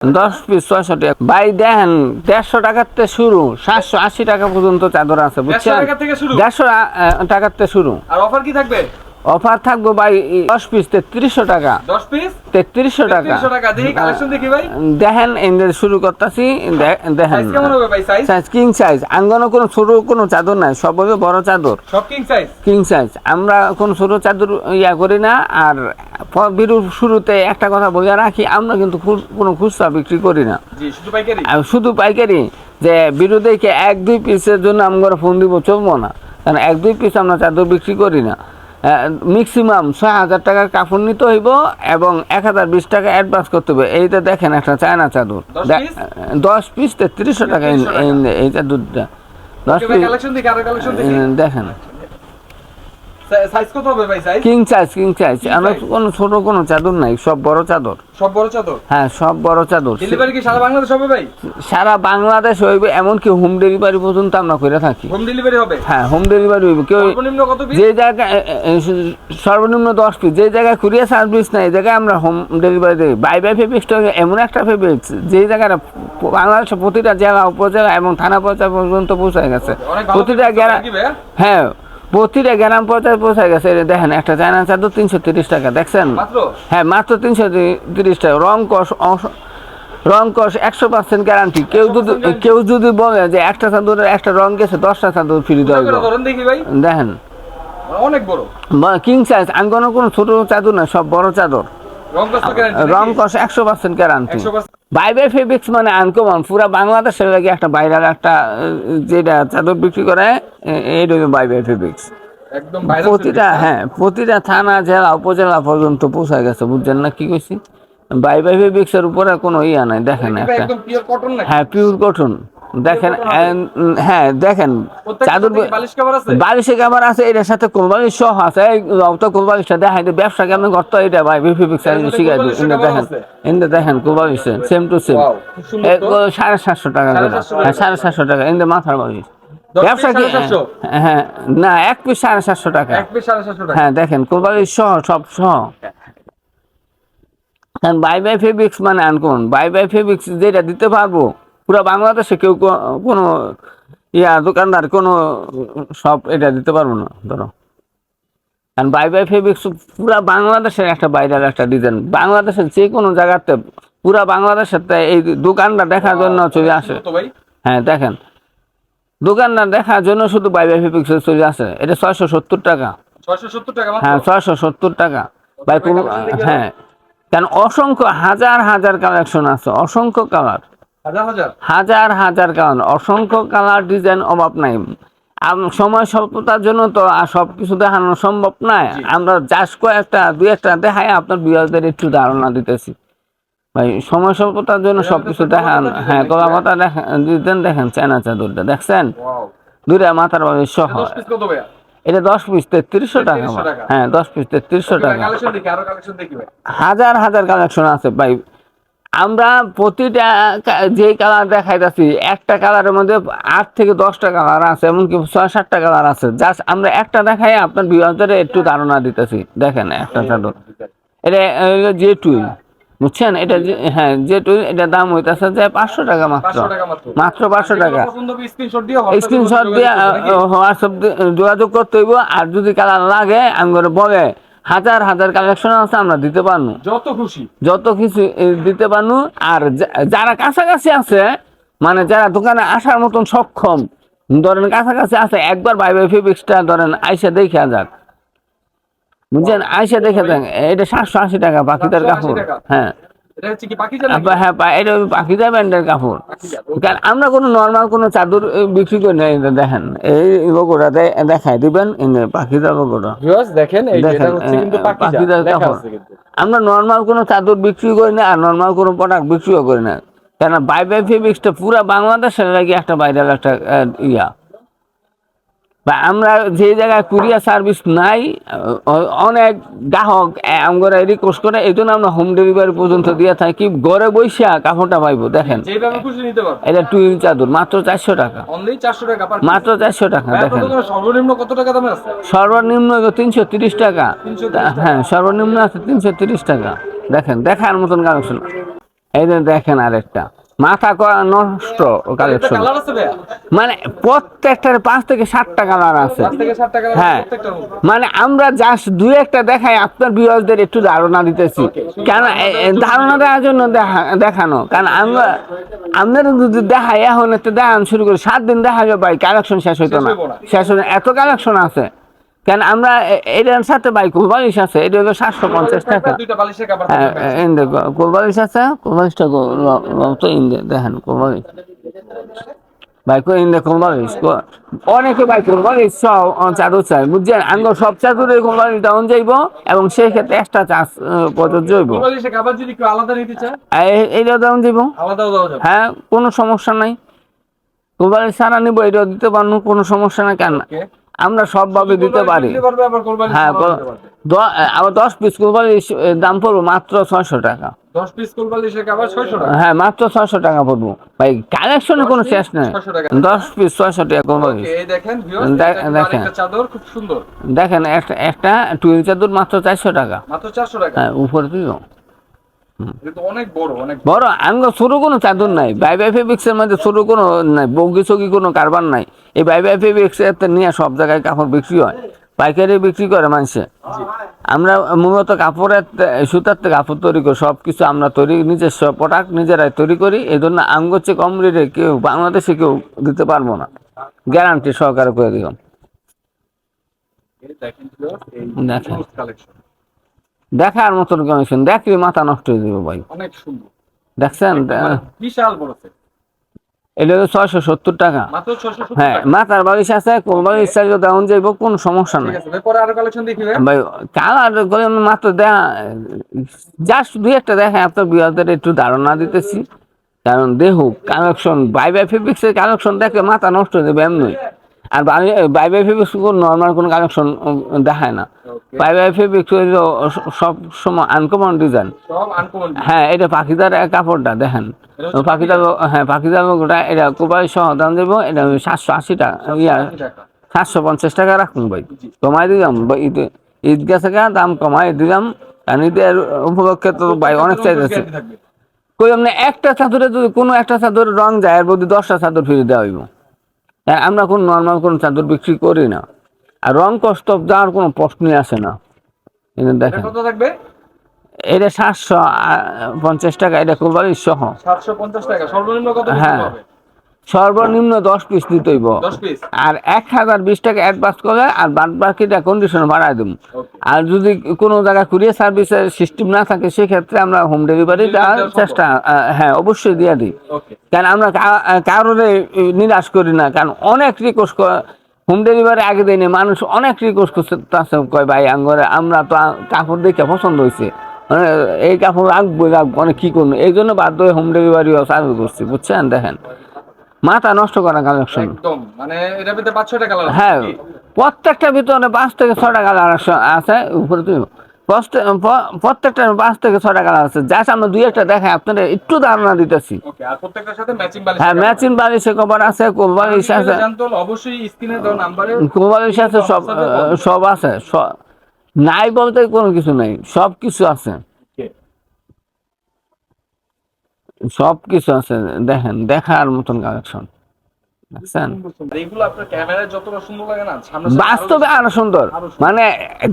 দশ পিস ছয়শো টাকা। ভাই দেখেন দেড়শো থেকে শুরু সাতশো আশি টাকা পর্যন্ত চাদর আছে বুঝছেন? দেড়শো থেকে শুরু? আর অফার কি থাকবে? অফার থাকব ভাই দশ পিস তেত্রিশশো টাকা। 10 পিস তেত্রিশশো টাকা। 300 টাকা। দেখি কালেকশন দেখি ভাই। দেখেন এদের শুরু করতেছি দেখেন। সাইজ কিং সাইজ আঙ্গনে কোনো ছোট কোনো চাদর নাই সব হবে বড় চাদর। সব কিং সাইজ কিং সাইজ আমরা কোনো ছোট চাদর ইয়া করি না আর বিরুর শুরুতে একটা কথা বলে রাখি আমরা কিন্তু কোনো খুচরা বিক্রি করি না। শুধু পাইকারি? আর শুধু পাইকারি যে বিরুদেরকে এক দুই পিসের জন্য আমরা ফোন দিব চলবো না। কারণ এক দুই পিস আমরা চাদর বিক্রি করি না। ম্যাক্সিমাম ছয় হাজার টাকার কাপড় নিতে হইব এবং এক হাজার বিশ টাকা অ্যাডভান্স করতে হবে। এইটা দেখেন একটা চায়না চাদর। দশ দশ পিস তেত্রিশশো টাকা এই- 3300 টাকা। এই- এই চাদরটা দশ পিস দেখেন। সাইজ কত হবে ভাই size king size king size আমরা কোনো ছোট কোনো চাদর নাই সব বড় চাদর। সব বড় চাদর? হ্যাঁ সব বড় চাদর। ডেলিভারি কি সারা বাংলাদেশ হবে ভাই? সারা বাংলাদেশ হইবে এমনকি হোম ডেলিভারি পর্যন্ত আমরা করে থাকি। হোম ডেলিভারি হবে? হ্যাঁ হোম ডেলিভারি হইবে। কেউ সর্বনিম্ন কত পিস যে জায়গায় সর্বনিম্ন দশ পিস যে জায়গায় কুরিয়ার সার্ভিস নাই এই জায়গায় আমরা হোম ডেলিভারি দিই। বাই বাই ফেব্রিক্সটা এমন একটা ফেব্রিক্স যে জায়গায় বাংলাদেশের প্রতিটা জেলা উপজেলা এবং থানা পর্যায় পর্যন্ত পৌঁছে গেছে। প্রতিটা ভাইয়া? হ্যাঁ। প্রতিটা গ্রাম পঞ্চায়েত পৌঁছে গেছে। দেখেন একটা চায়না চাদর তিনশো তিরিশ টাকা দেখছেন? হ্যাঁ মাত্র তিনশো তিরিশ টাকা। রং কষ অংশ- রং কষ একশো পার্সেন্ট গ্যারান্টি কেউ যদি কেউ যদি বলে যে একটা চাদরের একটা রং গেছে দশটা চাদর ফ্রি দেওয়া দেখেন। অনেক বড়। কিং সাইজ আঙ্গনে কোনো ছোট চাদর না সব বড় চাদর। রং কষ একশো পার্সেন্ট গ্যারান্টি 100% বাইবে ফেব্রিক্স মানে আনকমন পুরা বাংলাদেশের লাগে একটা বাইরের একটা যেটা চাদর বিক্রি করে এ- এই রকম বাইবে ফেব্রিক্স প্রতিটা হ্যাঁ। প্রতিটা থানা জেলা উপজেলা পর্যন্ত পৌঁছায় গেছে বুঝছেন না কি কইছি? বাই বাই ফেব্রিক্সের উপরে কোনো ইয়া নাই দেখেন একটা। হ্যাঁ পিওর কটন দেখেন হ্যাঁ দেখেন চাদর বালিশ আছে? এটার সাথে সহ আছে দেখাই ব্যবসা কেমন করতে হয় এটা ভাই বিপি শিখাই দিই দেখেন? ইন্দে দেখেন সেম টু সেম। সাড়ে সাতশো টাকা করে। হ্যাঁ সাড়ে সাতশো টাকা ইন্দে মাথার বালিশ। ব্যবসা কি হ্যাঁ না এক পিস সাড়ে সাতশো টাকা। হ্যাঁ দেখেন কোরবানির সহ সব সহ। কারণ বাই বাই ফেব্রিক্স মানে আনকমন বাই বাই ফেব্রিক্স যেটা দিতে পারব পুরো বাংলাদেশে কেউ কোনো ইয়া দোকানদার কোনো সব এটা দিতে পারব না ধরো। কারণ বাই বাই ফেব্রিক্স পুরো বাংলাদেশের একটা বাইরের একটা ডিজাইন বাংলাদেশের যে কোনো জায়গাতে পুরা বাংলাদেশের এই দোকানটা দেখার জন্য চলে আসে। হ্যাঁ দেখেন। দোকানটা দেখার জন্য শুধু বাই বাই ফেব্রিক্স চলে আসে। এটা ছয়শো সত্তর টাকা। ছয়শো সত্তর টাকা হ্যাঁ ছয়শো সত্তর টাকা। দেখে হ্যাঁ। কারণ অসংখ্য হাজার হাজার কালেকশন আছে অসংখ্য কালার হাজার হাজার? হাজার অসংখ্য কালার ডিজাইন অভাব নাই। সময় স্বল্পতার জন্য তো আর সব কিছু দেখানো সম্ভব নয়। আমরা জাস্ট কয়েকটা দুই একটা দেখাই আপনার বিয়ারদের একটু ধারণা দিতেছি। ভাই সময় স্বল্পতার জন্য সব কিছু দেখান হ্যাঁ design কলাপাতা দেখেন দিতেন দেখেন চায়না চাদরটা দেখছেন? দুইটা মাথার বাড়ি সহ। এটা দশ পিস তেত্রিশশো টাকা হ্যাঁ দশ পিস তেত্রিশশো টাকা। হাজার হাজার কালেকশন আছে ভাই। আমরা প্রতিটা যে কালার দেখাইতেছি একটা কালারের মধ্যে আট থেকে দশটা কালার আছে এমনকি ছয় সাতটা কালার আছে। জাস্ট আমরা একটা দেখাই আপনার বিভাগের একটু ধারণা দিতেছি। দেখেন একটা চাদর এটা যে টুইল বুঝছেন? এটা হ্যাঁ যে টুইল এটা দাম হইতেছে যে পাঁচশো টাকা মাত্র। মাত্র। পাঁচশো টাকা। স্ক্রিনশট দিয়ে হোয়াটসঅ্যাপ যোগাযোগ করতে হইব আর যদি কালার লাগে আমার বলে হাজার হাজার কালেকশন আছে আমরা দিতে পারব। যত খুশি। যত কিছু দিতে পারব। আর যারা কাছাকাছি আছে মানে যারা দোকানে আসার মতন সক্ষম ধরেন কাছাকাছি আছে একবার বাই বাই ফেব্রিক্সটা ধরেন আইসা দেখে যাক। বুঝছেন? আইসা দেখে যাক এটা সাতশো আশি টাকা বাকিদের 780 কাপড়। হ্যাঁ। এটা হচ্ছে কি পাখি হ্যাঁ এটা পাখিদা ব্যান্ডের কাপড়। কারণ আমরা কোনো নর্মাল কোনো চাদর বিক্রি করি না এই দেখেন। এই লোগোটা দেখাই দিবেন এই পাখিদা দেখেন এই যে দেখেন, এটা হচ্ছে কিন্তু এ, পাখি পাখিজার কাপড়। আমরা নর্মাল কোনো চাদর বিক্রি করি না আর নর্মাল কোনো প্রোডাক্ট বিক্রিও করি না। কেন বাই বাই ফেব্রিক্সটা পুরা বাংলাদেশের লাগে একটা বাইরের একটা ইয়া। বা আমরা যে জায়গায় কুরিয়ার সার্ভিস নাই অনেক গ্রাহক আমরা রিকোয়েস্ট করে এই জন্য আমরা হোম ডেলিভারি পর্যন্ত দিয়ে থাকি। ঘরে বৈশা কাপড়টা পাইবো দেখেন। খুশি নিতে পারবে। চাদর মাত্র চারশো টাকা। অনলি 400 টাকা পার মাত্র চারশো টাকা দেখেন। সর্বনিম্ন কত টাকা দামে আছে? সর্বনিম্ন তিনশো তিরিশ টাকা। হ্যাঁ সর্বনিম্ন আছে তিনশো তিরিশ টাকা। দেখেন দেখার মতন কালেকশন। এই দেখেন আরেকটা। মাথা নষ্ট কালেকশন। মানে প্রত্যেকটার পাঁচ থেকে সাতটা কালার আছে। হ্যাঁ। মানে আমরা জাস্ট দুই একটা দেখাই আপনার বিয়ারদের একটু ধারণা দিতেছি। কেন ধারণা দেওয়ার জন্য দেখা- দেখানো। কারণ আমরা আপনারা যদি দেখাই এখন একটা দেখান শুরু করি সাত দিন দেখা যাবে ভাই কালেকশন শেষ হইতো না। শেষ হইতো এত কালেকশন আছে। কেন আমরা এটার সাথে ভাই কোলবালিশ আছে এটা হলো সাতশো পঞ্চাশ টাকা। ইন্দে কোলবালিশ আছে কোলবালিশটা তো ইন্দে দেখেন কোলবালিশ। ভাই কো ইন্দে কোলবালিশ? অনেকে ভাই কোলবালিশ সব চাদর চাই বুঝছেন? আঙ্গ সব চাদরে কোলবালিশ ডাউন যাইব এবং সেই ক্ষেত্রে এক্সট্রা চার্জ প্রযোজ্য হইব। ডাউন যাইব। হ্যাঁ কোনো সমস্যা নাই। কোলবালিশ সারা নিব এটা দিতে পারব কোনো সমস্যা নাই কেন? আমরা সবভাবে দিতে পারি। হ্যাঁ আবার দশ পিস কোলবালিশ দাম পড়ব মাত্র ছয়শো টাকা। পিস কোরবালিশের কাপড় 600 টাকা? হ্যাঁ মাত্র ছয়শো টাকা পড়ব। ভাই কালেকশনের কোনো শেষ নেই। দশ পিস ছয়শো টাকা কোনো দেখেন দেখ- দেখেন দেখেন। চাদর খুব সুন্দর। দেখেন একটা একটা টুয়েল চাদর মাত্র চারশো টাকা। মাত্র 400 টাকা। হ্যাঁ উপরে অনেক বড় আঙ্গ ছোট কোনো চাদর নাই। বাই বাই ফেব্রিক্সের মধ্যে ছোট কোনো নাই বগি চগি কোনো কারবার নাই। এই বাই বাই ফেব্রিক্স নিয়ে সব জায়গায় কাপড় বিক্রি হয়। পাইকারি বিক্রি করে মানুষে। আমরা মূলত কাপড়ের সুতার থেকে কাপড় তৈরি করি সব কিছু আমরা তৈরি নিজস্ব প্রোডাক্ট নিজেরাই তৈরি করি। এই জন্য আঙ্গ চেয়ে কম রেটে কেউ বাংলাদেশে কেউ দিতে পারব না। গ্যারান্টি সহকারে করে দিলাম। দেখেন ভিউয়ার্স এই দেখেন। কালেকশন দেখার মতন কমিশন দেখলে মাথা নষ্ট হয়ে যাবে ভাই। অনেক সুন্দর। দেখছেন? মানে বিশাল বড়। এটা হলো ছয়শো সত্তর টাকা। হ্যাঁ মাথার বালিশ আছে কোন বালিশ চাইলে দেওয়া যাইব কোনো সমস্যা নাই। ভাই, কালার করে মাত্র দেখা জাস্ট দুই একটা দেখে আপনার বিয়াদের একটু ধারণা দিতেছি। কারণ দেহ কালেকশন বাই বাই ফেব্রিক্সের কালেকশন দেখে মাথা নষ্ট হয়ে যাবে এমনি। আর বাই বাই ফেব্রিক্স কোনো নর্মাল কোনো কানেকশন দেখায় না। ওকে বাই বাই ফেব্রিক্স হইল সব সময় আনকমন ডিজাইন হ্যাঁ এটা পাখিদার কাপড়টা দেখেন। পাখিদার হ্যাঁ পাখিদার ওটা এটা কোপাই সহ দাম দেবো এটা সাতশো আশি টাকা ইয়া সাতশো পঞ্চাশ টাকা রাখুন ভাই। কমাই দিলাম ঈদ ঈদ গেছে গা দাম কমাই দিলাম কারণ ঈদের উপলক্ষে তো ভাই অনেক চাইতেছে কই আপনি একটা চাদরে যদি কোনো একটা চাদরের রং যায় এর মধ্যে দশটা চাদর ফিরে দেওয়া হইব। আর আমরা কোনো নর্মাল কোনো চাদর বিক্রি করি না। আর রং কষ্ট যাওয়ার কোনো প্রশ্নই আসে না। এটা দেখেন। কত থাকবে? এটা সাতশো পঞ্চাশ টাকা এটা কোরবানির সহ। 750 টাকা। সর্বনিম্ন কত হ্যাঁ। সর্বনিম্ন দশ পিস দিতে হইব। আর এক হাজার বিশ টাকা অ্যাডভান্স করে আর বাদ বাকিটা কন্ডিশন বাড়াই দেবো আর যদি কোনো জায়গায় কুরিয়ার সার্ভিসের সিস্টেম না থাকে সেক্ষেত্রে আমরা হোম ডেলিভারি দেওয়ার চেষ্টা হ্যাঁ অবশ্যই দিয়ে দিই। কারণ আমরা কারোরে নিরাশ করি না। কারণ অনেক রিকোয়েস্ট হোম ডেলিভারি আগে দিনে মানুষ অনেক রিকোয়েস্ট করছে তার কয় ভাই আঙ্গরে আমরা তো কাপড় দেখে পছন্দ হয়েছে মানে এই কাপড় রাখব রাখব মানে কী করব? এই জন্য বাধ্য হয়ে হোম ডেলিভারিও চালু করছি বুঝছেন দেখেন। মাথা নষ্ট করা কালেকশন একদম মানে এটা ভিতরে 5 6 টাকা লাগবে হ্যাঁ প্রত্যেকটা ভিতরে পাঁচ থেকে ছটা কালার আছে উপরে তুমি প্রত্যে- প্রত্যেকটা পাঁচ থেকে ছটা কালার আছে। যা আমরা দুই একটা দেখাই আপনাদের একটু ধারণা দিতেছি। হ্যাঁ ম্যাচিং বালিশে কভার আছে কোল বালিশ আছে। জানতো অবশ্যই স্ক্রিনে দেওয়া নাম্বারে কোল বালিশ আছে সব সব আছে নাই বলতে কোনো কিছু নাই সব কিছু আছে। সব কিছু আছে দেখেন দেখার মতন কালেকশন বাস্তবে আরও সুন্দর। মানে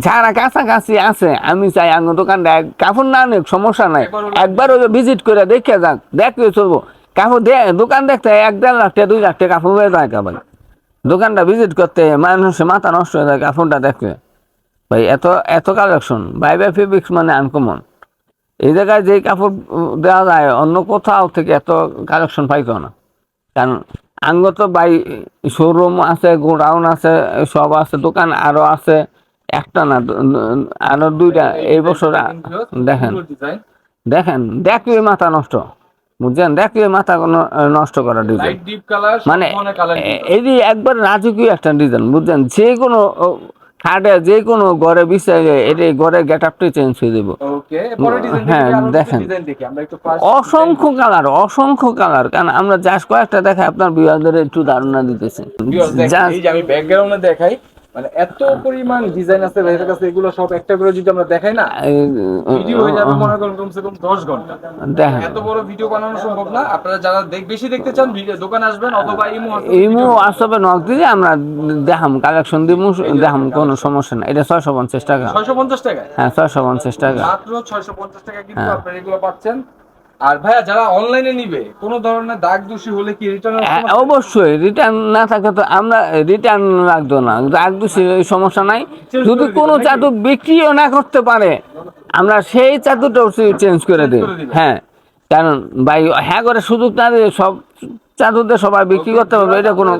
যারা কাছাকাছি আছে আমি চাই আঙ্গ দোকানটা কাপড় না নেই সমস্যা নাই। একবার ওই ভিজিট করে দেখে যাক দেখলে চলবো। কাপড় দে দোকান দেখতে এক দেড় লাখ টাকা দুই লাখ টাকা কাপড় হয়ে যায় ভাই দোকানটা ভিজিট করতে মানুষের মাথা নষ্ট হয়ে যায় কাপড়টা দেখলে ভাই এত এত কালেকশন বাই বাই ফেব্রিক্স মানে আনকমন এই জায়গায় যে কাপড় দেওয়া যায় অন্য কোথাও থেকে এত কালেকশন পাইতো না। কারণ আঙ্গ তো বাই শোরুম আছে গোডাউন আছে সব আছে দোকান আরও আছে একটা না দু- দু- আরও দুইটা। এই বছর দেখেন দেখেন দেখলে মাথা নষ্ট। বুঝছেন? দেখলে মাথা নষ্ট করা ডিজাইন মানে এই যে একবার রাজকীয় একটা ডিজাইন বুঝছেন? যে কোনো খাটে যে কোনো ঘরে বিছাইলে এটা ঘরের গেট আপটাই চেঞ্জ হয়ে দেবো হ্যাঁ, দেখেন। দেখি আমরা একটু ফার্স্ট অসংখ্য কালার অসংখ্য কালার কারণ আমরা জাস্ট কয়েকটা দেখাই আপনার বিবাহের একটু ধারণা দিতেছি। এই যে আমি ব্যাকগ্রাউন্ডে দেখাই মানে এত পরিমাণ ডিজাইন আছে ভাইয়ের কাছে এগুলো সব একটা করে যদি আমরা দেখাই না ভিডিও হয়ে যাবে মনে করেন কমসে কম দশ ঘণ্টা। এত বড় ভিডিও বানানো সম্ভব না। আপনারা যারা দেখ- বেশি দেখতে চান দোকানে আসবেন অথবা ইমো ইমু হোয়াটসঅ্যাপে নক দিলে আমরা দেখাম কালেকশন দিব দেখাম কোনো সমস্যা না এটা ছয়শো পঞ্চাশ টাকা। ছয়শো পঞ্চাশ টাকায়? হ্যাঁ ছয়শো পঞ্চাশ টাকা। মাত্র ছয়শো পঞ্চাশ টাকা কিন্তু হ্যাঁ। আপনারা এগুলো পাচ্ছেন। আর ভাইয়া যারা অনলাইনে নিবে কোন ধরনের দাগ দোষী হলে কি রিটার্ন হ্যাঁ, অবশ্যই রিটার্ন না থাকে তো আমরা রিটার্ন না। রাখ দিছি সমস্যা নাই। যদি কোনো চাদর বিক্রিও না করতে পারে আমরা সেই চাদরটাও চেঞ্জ করে দিই হ্যাঁ কারণ ভাই হ্যাঁ করে সুযোগ না দিয়ে সব চাদরদের সবাই বিক্রি করতে পারবে এটা কোনো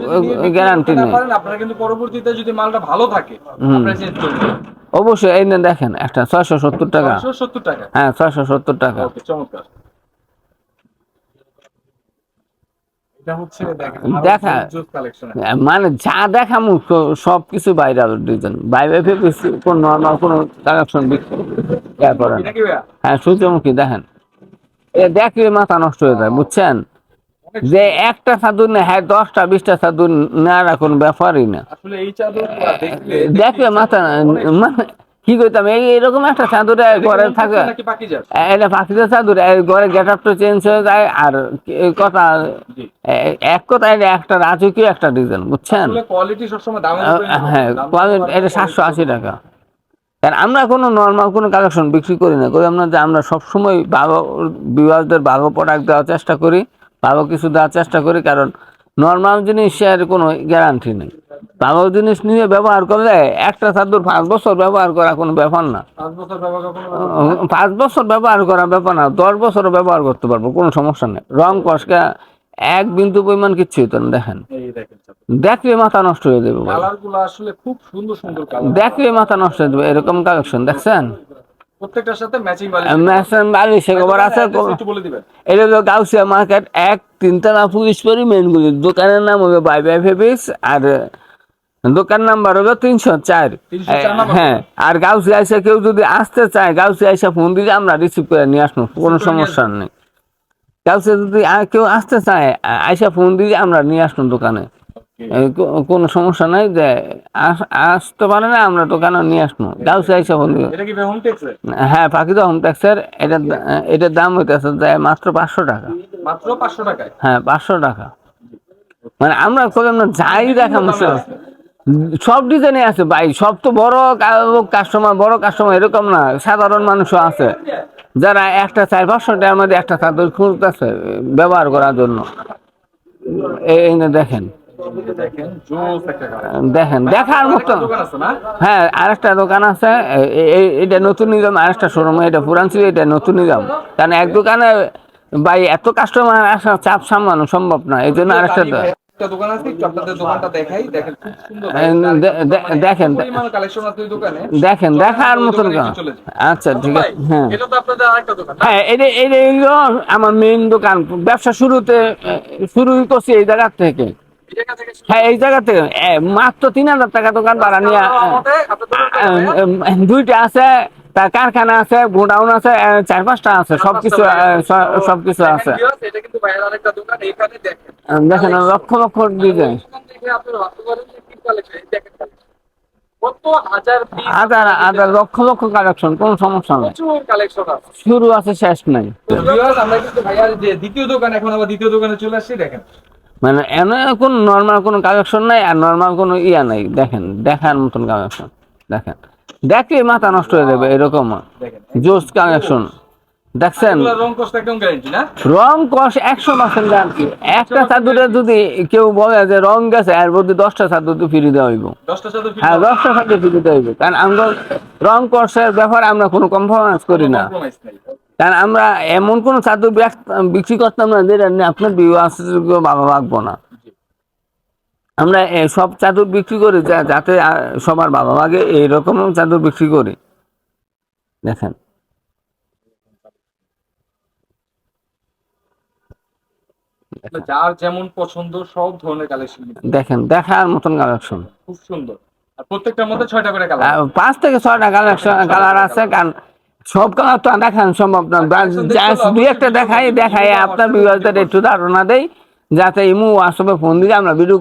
গ্যারান্টি নেই। আপনারা কিন্তু পরবর্তীতে যদি মালটা ভালো থাকে অবশ্যই এই দেখেন একটা ছয়শো সত্তর টাকা। ছয়শো সত্তর টাকা? হ্যাঁ ছয়শো সত্তর টাকা। চমৎকার এটা হচ্ছে দেখেন দেখা। মানে যা দেখামু সব কিছু ভাইরাল ডিজাইন ভেবে কোন নর্মাল কোনো কালেকশন বিক্রি হ্যাঁ সূর্যমুখী দেখেন। এ দেখলে মাথা নষ্ট হয়ে যায় বুঝছেন? যে একটা চাদর না হ্যাঁ দশটা বিশটা চাদর নেওয়ার কোনো ব্যাপারই না। দেখলে মাথা মানে কি করতাম? এই এরকম একটা চাদরে ঘরে থাকে। এটা পাখিদের চাদর। ঘরে গেট আপটা চেঞ্জ হয়ে যায় আর কথা এক কথায় এটা একটা রাজকীয় একটা ডিজাইন বুঝছেন? কোয়ালিটি সবসময় হ্যাঁ এটা সাতশো আশি টাকা। কারণ আমরা কোনো নর্মাল কোনো কালেকশন বিক্রি করি না। করি আমরা যে আমরা সবসময় ভালো বিবাহদের ভালো প্রোডাক্ট দেওয়ার চেষ্টা করি ভালো কিছু দেওয়ার চেষ্টা করি কারণ নর্মাল জিনিসের কোনো গ্যারান্টি নেই। ভালো জিনিস নিয়ে ব্যবহার করলে একটা চাদর পাঁচ বছর ব্যবহার করা কোনো ব্যাপার না। পাঁচ বছর ব্যবহার বছর করা ব্যাপার না দশ বছরও ব্যবহার করতে পারব কোনো সমস্যা নেই। রং কষকা এক বিন্দু পরিমাণ কিচ্ছু হতো না দেখেন। দেখলে মাথা নষ্ট হয়ে যাবে আসলে খুব সুন্দর সুন্দর দেখলে মাথা নষ্ট হয়ে যাবে এরকম কালেকশন দেখছেন? প্রত্যেকটার সাথে ম্যাচিং আছে একটু বলে দিবেন। এটা হলো গাউসিয়া মার্কেট এক তিনতলা পুলিশ পরি মেনগুলি দোকানের নাম হবে বাই বাই ফেবিস আর দোকান নাম্বার হলো তিনশো চার। হ্যাঁ আর গাউসিয়া এসে কেউ যদি আসতে চায় গাউসিয়া আইসা ফোন দিলে আমরা রিসিভ করে নিয়ে আসব কোনো সমস্যা নেই। গাউসিয়া যদি কেউ আসতে চায় আইসা ফোন দিলে আমরা নিয়ে আসব দোকানে। কোনো সমস্যা নাই যে আসতে পারে না আমরা দোকানে নিয়ে আসব। গাউসিয়া আইসা ফোন এটা টেক্সের হ্যাঁ পাখিদা হোম ট্যাক্সের এটার দা- এটার দাম হইতেছে মাত্র পাঁচশো টাকা। মাত্র পাঁচশো টাকায়? হ্যাঁ পাঁচশো টাকা। মানে আমরা করলাম না যাই দেখা মুশকিল সব ডিজাইনে আছে ভাই, সব তো বড় কাস্টমার বড় কাস্টমার এরকম না, সাধারণ মানুষও আছে। যারা একটা চার পাঁচশো টাকার মধ্যে একটা চাদর খুঁজতেছে, ব্যবহার করার জন্য। এই দেখেন। দেখেন, দেখার মতো। হ্যাঁ আরেকটা দোকান আছে এটা নতুন নিলাম আরেকটা শোরুম, এটা পুরান ছিল, এটা নতুন নিজাম। কারণ এক দোকানে ভাই, এত কাস্টমার আসা চাপ সামলানো সম্ভব না, এই জন্য আরেকটা একটা দোকান আছে আপনাদের দোকানটা দেখাই দেখেন খুব সুন্দর পরিমাণ কালেকশন আছে ওই দোকানে। দেখেন দেখার চলে যাই। আচ্ছা ঠিক আছে হ্যাঁ। এটা তো আপনাদের আরেকটা দোকান হ্যাঁ এটা এটা আমার মেইন দোকান ব্যবসা শুরুতে এ, শুরু করছি এই জায়গা থেকে। হ্যাঁ এই জায়গা থেকে। মাত্র তিন হাজার টাকা দোকান ভাড়া নিয়ে দুইটা আছে তার কারখানা আছে গোডাউন আছে চার পাঁচটা আছে সবকিছু সবকিছু আছে। দেখেন viewers, এটা কিন্তু বাইরের আরেকটা দোকান এখানে দেখেন। দেখেন লক্ষ লক্ষ ডিজাইন। এখান থেকে ভাবতে পারেন যে কি collection, দেখেন। কত হাজার হাজার হাজার লক্ষ লক্ষ কালেকশন কোনো সমস্যা নেই। প্রচুর কালেকশন আছে। শুরু আছে শেষ নাই। তো আমরা কিন্তু ভাইয়ার যে দ্বিতীয় দোকান এখন আবার দ্বিতীয় দোকানে চলে আসছি দেখেন। মানে এনে কোন নর্মাল কোনো কালেকশন নাই আর নর্মাল কোনো ইয়া নাই। দেখেন দেখার মতন কালেকশন দেখেন। দেখলে মাথা নষ্ট হয়ে যাবে এরকম। জোস কালেকশন দেখছেন? রং না? রং কষ একশো পার্সেন্ট গ্যারান্টি একটা চাদরে যদি কেউ বলে যে রং গেছে এর মধ্যে দশটা চাদর তো ফিরে দেওয়া হইব। হ্যাঁ দশটা চাদর ফিরে দেওয়া হইব। কারণ আমরা রং কষের ব্যাপারে আমরা কোনো কম্প্রোমাইজ করি না। কারণ আমরা এমন কোনো চাদর বিক- বিক্রি করতাম না যেটা আপনার বিবাহ বাবা রাখব না। আমরা সব চাদর বিক্রি করি যাতে সবার বাবা মাগে এইরকম চাদর বিক্রি করি। দেখেন। যার যেমন পছন্দ সব ধরনের কালেকশন দেখেন দেখার মতন কালেকশন খুব সুন্দর। আর প্রত্যেকটার মধ্যে ছয়টা করে কালার পাঁচ থেকে ছয়টা কালেকশন কালার আছে কারণ সব কালার তো দেখানো সম্ভব না। দুই একটা দেখাই দেখাই আপনার WhatsApp একটু ধারণা দেই যাতে ইমু আসবে ফোন দিয়ে আমরা ভিডিও